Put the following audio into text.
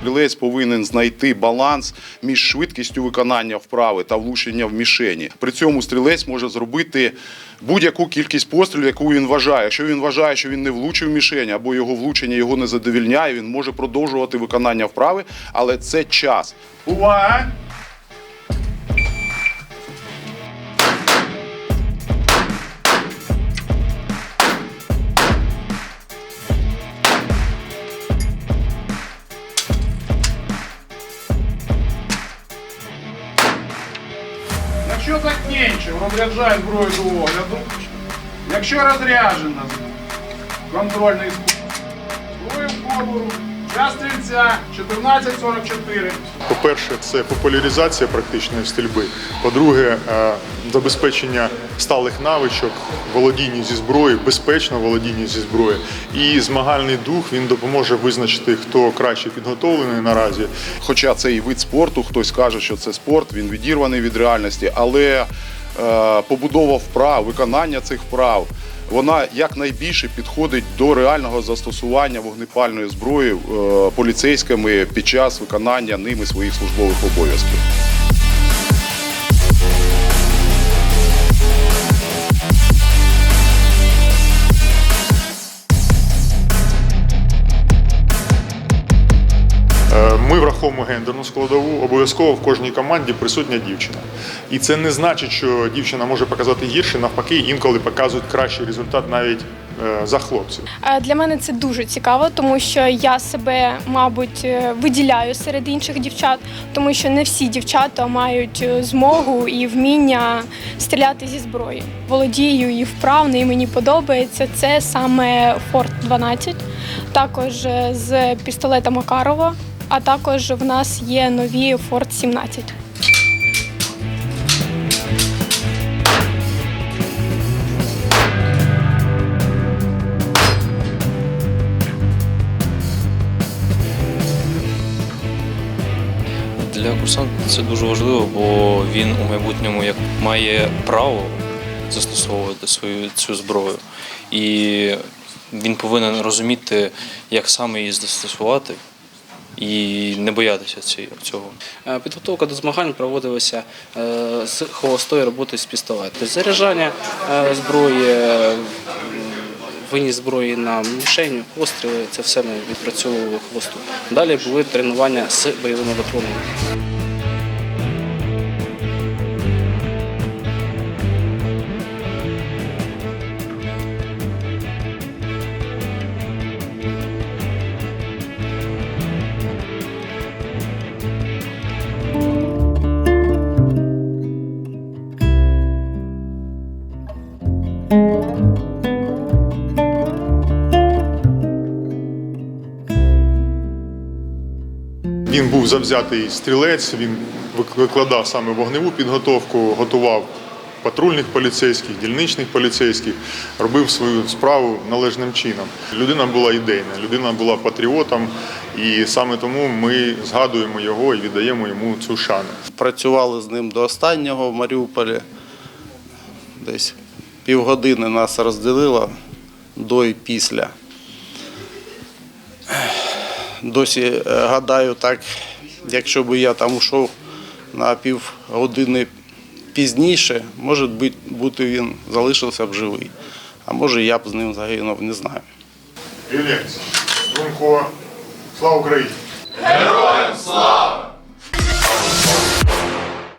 Стрілець повинен знайти баланс між швидкістю виконання вправи та влучення в мішені. При цьому стрілець може зробити будь-яку кількість пострілів, яку він вважає. Якщо він вважає, що він не влучив в мішень або його влучення його не задовільняє, він може продовжувати виконання вправи, але це час. Увага! Якщо закінчив, розряджає зброю до огляду. Якщо розряджена, контрольний. Зброю в побору. Час стрільця 14.44. По-перше, це популяризація практичної стрільби. По-друге, е, забезпечення сталих навичок, володіння зі зброєю, безпечно володіння зі зброєю. І змагальний дух він допоможе визначити, хто краще підготовлений наразі. Хоча це і вид спорту, хтось каже, що це спорт, він відірваний від реальності, але е, побудова вправ, виконання цих вправ, вона якнайбільше підходить до реального застосування вогнепальної зброї е, поліцейськими під час виконання ними своїх службових обов'язків. Враховуємо гендерну складову. Обов'язково в кожній команді присутня дівчина. І це не значить, що дівчина може показати гірше, навпаки, інколи показують кращий результат навіть е, за хлопців. Е, Для мене це дуже цікаво, тому що я себе, мабуть, е, виділяю серед інших дівчат, тому що не всі дівчата мають змогу і вміння стріляти зі зброї. Володію і вправно, і мені подобається. Це саме Форт 12, також з пістолета Макарова, а також в нас є нові Форт 17. Для курсанта це дуже важливо, бо він у майбутньому як має право застосовувати свою цю зброю, і він повинен розуміти, як саме її застосувати, і не боятися цього. Е, Підготовка до змагань проводилася е, з холостої роботи з пістолетом. Заряджання е, зброї, виніс зброї на мішеню, постріли це все ми відпрацьовували хвосту. Далі були тренування з бойовими патронами. Він був завзятий стрілець, він викладав саме вогневу підготовку, готував патрульних поліцейських, дільничних поліцейських, робив свою справу належним чином. Людина була ідейна, людина була патріотом, і саме тому ми згадуємо його і віддаємо йому цю шану. Працювали з ним до останнього в Маріуполі. Десь півгодини нас розділило до і після. Досі е, гадаю, так, якщо б я там йшов на півгодини пізніше, може бути, він залишився б живий. А може я б з ним загинув, не знаю. Іллекс, слава Україні! Героям